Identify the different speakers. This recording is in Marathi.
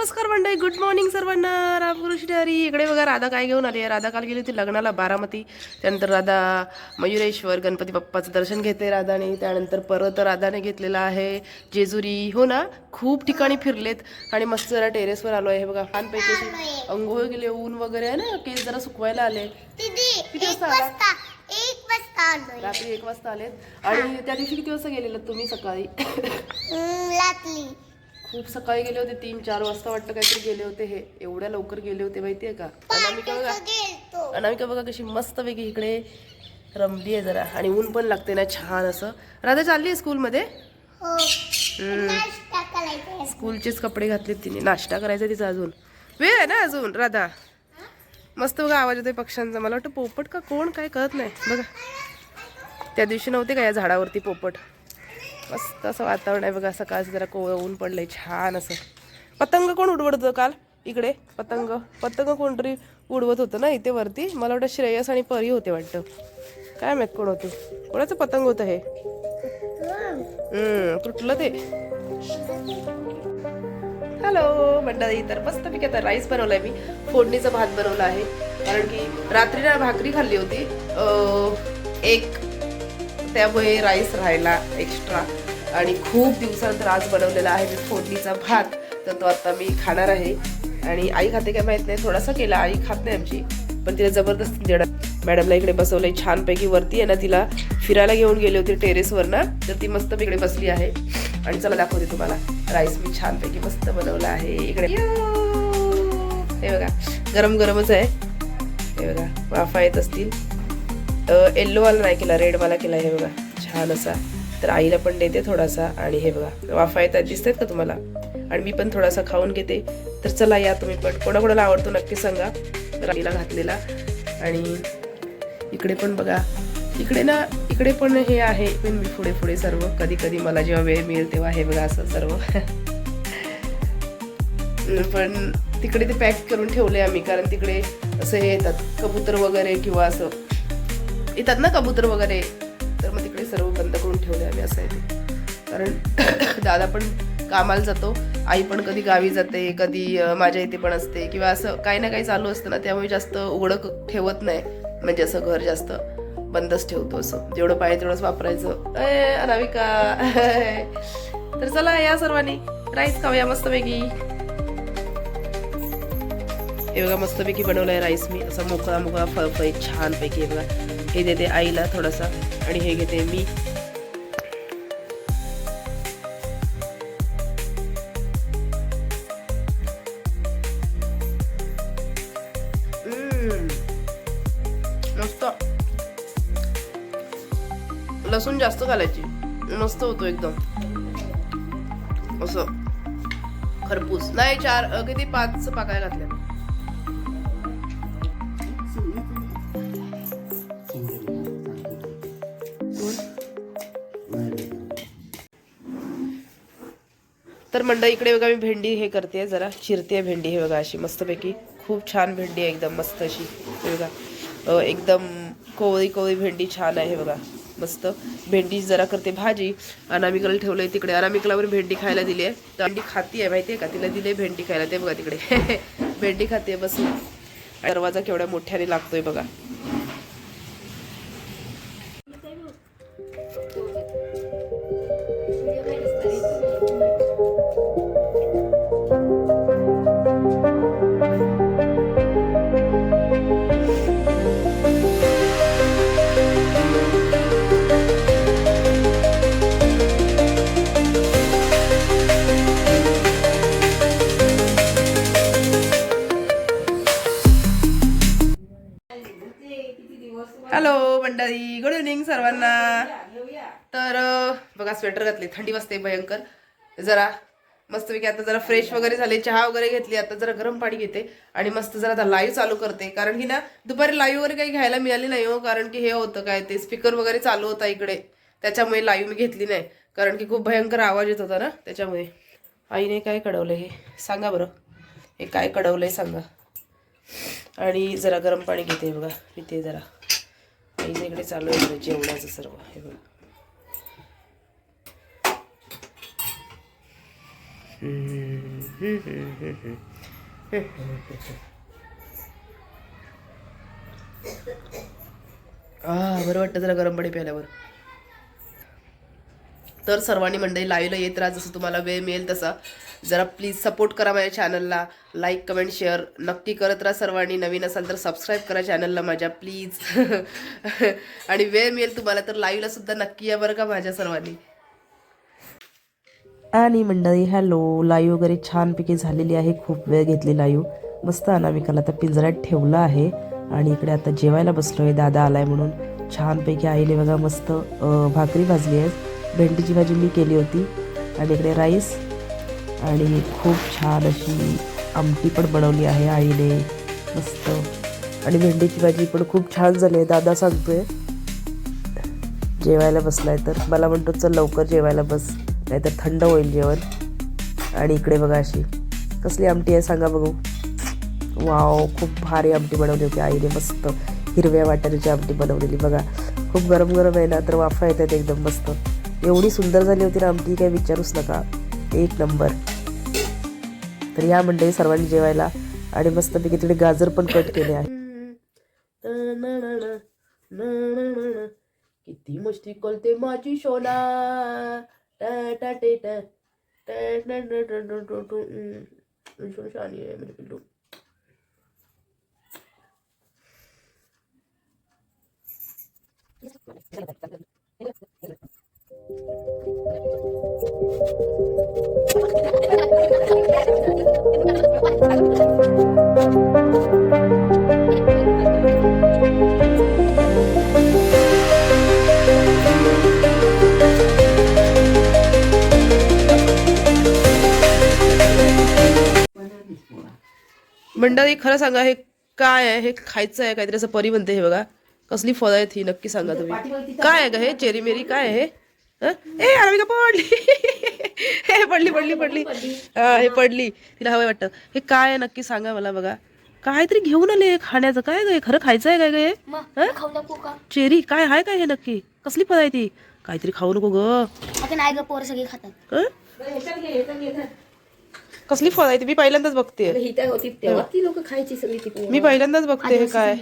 Speaker 1: नमस्कार मंडळी गुड मॉर्निंग सर्वांना. रामकृष्ण हरी. इकडे बघा राधा काय घेऊन आली आहे? राधा काल गेली होती लग्नाला बारामती. त्यानंतर राधा मयुरेश्वर गणपती बाप्पाचं दर्शन घेते राधाने. त्यानंतर परत राधाने घेतलेलं आहे जेजुरी. हो ना खूप ठिकाणी फिरलेत आणि मस्त जरा टेरेसवर आलो आहे. हे बघा छानपैकी अंघोळ गेले ऊन वगैरे आहे ना केस जरा सुकवायला आले. किती
Speaker 2: एक
Speaker 1: वाजता आला? रात्री एक वाजता आलेत. आणि त्या दिवशी किती वाजता गेलेलं तुम्ही सकाळी? खूप सकाळी गेले होते तीन चार वाजता वाटतं काहीतरी गेले होते हे. एवढ्या लवकर गेले होते माहितीये का? अनामिका बघा अनामिका बघा कशी मस्त वेगळी इकडे रमली आहे जरा. आणि ऊन पण लागते ना छान असं. राधा चालली आहे स्कूलमध्ये?
Speaker 2: हो.
Speaker 1: स्कूलचेच कपडे घातलेत तिने. नाश्ता करायचा तिचा अजून. वेळ आहे ना अजून राधा? मस्त बघा आवाज येतोय पक्ष्यांचा. मला वाटतं पोपट का कोण? काय कळत नाही. बघा. त्या दिवशी नव्हते का या झाडावरती पोपट? मस्त असं वातावरण आहे बघा सकाळचं जरा कोवळं ऊन पडलंय छान असं. पतंग कोण उडवत होतं काल? इकडे पतंग. पतंग कोणतरी उडवत होतं ना इथे वरती? मला वाटतं श्रेयस आणि परी होते वाटतं. काय माहीत कोण होते? कोणाचं पतंग होतं हे? तुटलं ते? हॅलो मंडळी तर मी आता राईस बनवलाय मी. फोडणीचा भात बनवला आहे. कारण की रात्री ना भाकरी खाल्ली होती. एक त्यामुळे राईस राहिला एक्स्ट्रा आणि खूप दिवसानंतर आज बनवलेला आहे मी फोडणीचा भात. तर तो आता मी खाणार आहे. आणि आई खाते काय माहीत नाही थोडासा केला. आई खात नाही आमची पण तिला जबरदस्त देणार. मॅडमला इकडे बसवलंय छानपैकी वरती आहे ना तिला. फिरायला घेऊन गेले होते टेरेसवर ना तर ती मस्त इकडे बसली आहे. आणि चला दाखवते तुम्हाला. राईस मी छानपैकी मस्त बनवला आहे. इकडे. हे बघा गरम गरमच आहे. हे बघा वाफा येत असतील. येल्लो वाला नाही केला रेड वाला केला हे बघा. छान असा. तर आईला पण देते थोडासा. आणि हे बघा वाफा येतात दिसतात का तुम्हाला? आणि मी पण थोडासा खाऊन घेते. तर चला या तुम्ही पण. कोणाकोणाला आवडतो नक्की सांगा. राईला घातलेला. आणि इकडे पण बघा. इकडे ना इकडे पण हे आहे. पण मी पुढे पुढे सर्व. कधी कधी मला जेव्हा वेळ मिळेल तेव्हा हे बघा असं सर्व. पण तिकडे ते पॅक करून ठेवले आम्ही. कारण तिकडे असं हे येतात. कबूतर वगैरे किंवा असं. येतात ना कबूतर वगैरे? तर मग तिकडे सर्व बंद करून ठेवले आम्ही असं आहे ते. कारण दादा पण कामाला जातो आई पण कधी गावी जाते कधी माझ्या इथे पण असते किंवा असं काही ना काही चालू असतं ना त्यामुळे जास्त उघडं ठेवत नाही. म्हणजे असं घर जास्त बंदच ठेवतो असं. जेवढं पाहिजे तेवढंच वापरायचं. ए अनामिका. तर चला या सर्वांनी. राईस खाऊया मस्तपैकी. हे बघा मस्तपैकी आहे राईस मी. असा मोकळा मोकळा फळफळीत छानपैकी हे बघा. हे देते आईला थोडासा आणि हे घेते मी. मस्त. लसूण जास्त घालायची. मस्त होतो एकदम. असं. खरपूस. नाही चार किती? पाच पाकाय घातल्या तर मंडळ इकडे बघा मी भेंडी हे करते जरा चिरते भेंडी हे बघा अशी मस्तपैकी खूप छान भेंडी आहे एकदम मस्त अशी. हे बघा एकदम कोवळी कोवळी भेंडी छान आहे बघा मस्त. भेंडी जरा करते भाजी अनामिकला ठेवलंय तिकडे अनामिकलावर भेंडी खायला दिली आहे. भेंडी खाती आहे माहिती आहे का? तिला दिली भेंडी खायला ते बघा तिकडे. भेंडी खाते बस दरवाजा केवढ्या मोठ्याने लागतोय बघा. हॅलो मंडळी. गुड इव्हनिंग सर्वांना. तर बघा स्वेटर घातले. थंडी वाजते भयंकर. जरा मस्तपैकी आता जरा फ्रेश वगैरे झाले. चहा वगैरे घेतली. आता जरा गरम पाणी घेते. आणि मस्त जरा आता लाईव्ह चालू करते. कारण की ना दुपारी लाईव्ह वगैरे काही घ्यायला मिळाली नाही हो. कारण की हे होतं काय ते स्पीकर वगैरे चालू होता इकडे. त्याच्यामुळे लाईव्ह मी घेतली नाही. कारण की खूप भयंकर आवाज येत होता ना त्याच्यामुळे. आईने काय कळवलं हे? सांगा बरं. हे काय कळवलंय सांगा. आणि जरा गरम पाणी घेते बघा. मी ते जरा. आईच्या इकडे चालू आहे जेवणाचं सर्व. हे बरं वाटतं जरा गरम पाणी प्यायल्यावर. तर सर्वांनी मंडळी लाईव्हला येत राहा जसं तुम्हाला वेळ मिळेल तसा. जरा प्लीज सपोर्ट करा माझ्या चॅनलला लाईक कमेंट शेअर नक्की करत राहा सर्वांनी. नवीन असाल तर सबस्क्राईब करा चॅनलला माझ्या प्लीज आणि वेळ मिळेल तुम्हाला तर लाईव्हला सुद्धा नक्की या बरं का माझ्या सर्वांनी. आणि मंडळी हॅलो लाईव्ह वगैरे छानपैकी झालेली आहे. खूप वेळ घेतली लाईव्ह मस्त अनामिकाला आता पिंजऱ्यात ठेवलं आहे. आणि इकडे आता जेवायला बसलो आहे दादा आलाय म्हणून. छानपैकी आईने बघा मस्त भाकरी भाजली आहे भेंडीची भाजी मी केली होती. आणि इकडे राईस आणि खूप छान अशी आमटी पण बनवली आहे आईने. मस्त. आणि भेंडीची भाजी पण खूप छान झाली आहे. दादा सांगतोय. जेवायला बसलाय तर. मला म्हणतो चल लवकर जेवायला बस. नाहीतर थंड होईल जेवण. आणि इकडे बघा अशी कसली आमटी आहे सांगा बघू. वाव खूप भारी आमटी बनवली होती आईने. मस्त. हिरव्या वाटाण्याची आमटी बनवलेली. बघा खूप गरम गरम आहे ना तर वाफा येतात एकदम मस्त. एवढी सुंदर झाली होती ना आमटी काही विचारूच नका. एक नंबर. तर या मंडळी सर्वांनी जेवायला आणि मस्तपैकी तिकडे गाजर पण कट केले आहे. किती मस्ती करते माझी शोना मंडळी खरं सांगा हे काय आहे? हे खायचं आहे काहीतरी असं परी म्हणते हे बघा. कसली फळं आहेत ही नक्की सांगा तुम्ही. काय आहे का हे? चेरी मेरी काय आहे? ए अरे का पडली? हे पडली पडली पडली. हा हे पडली. तिला हवं वाटतं. हे काय नक्की सांगा मला बघा. काहीतरी घेऊन आले खाण्याचं. काय ग हे? खरं खायचं आहे काय ग?
Speaker 2: खाऊ नको का?
Speaker 1: चेरी? काय आहे काय हे नक्की? कसली फळ आहे ती? काहीतरी खाऊ नको ग.
Speaker 2: नाही ग पोरं सगळी खातात.
Speaker 1: हं? कसली फळ आहे ती? मी पहिल्यांदाच बघते.
Speaker 3: होती? तेव्हा ती लोक खायची सगळी ती
Speaker 1: मी पहिल्यांदाच बघते हे काय.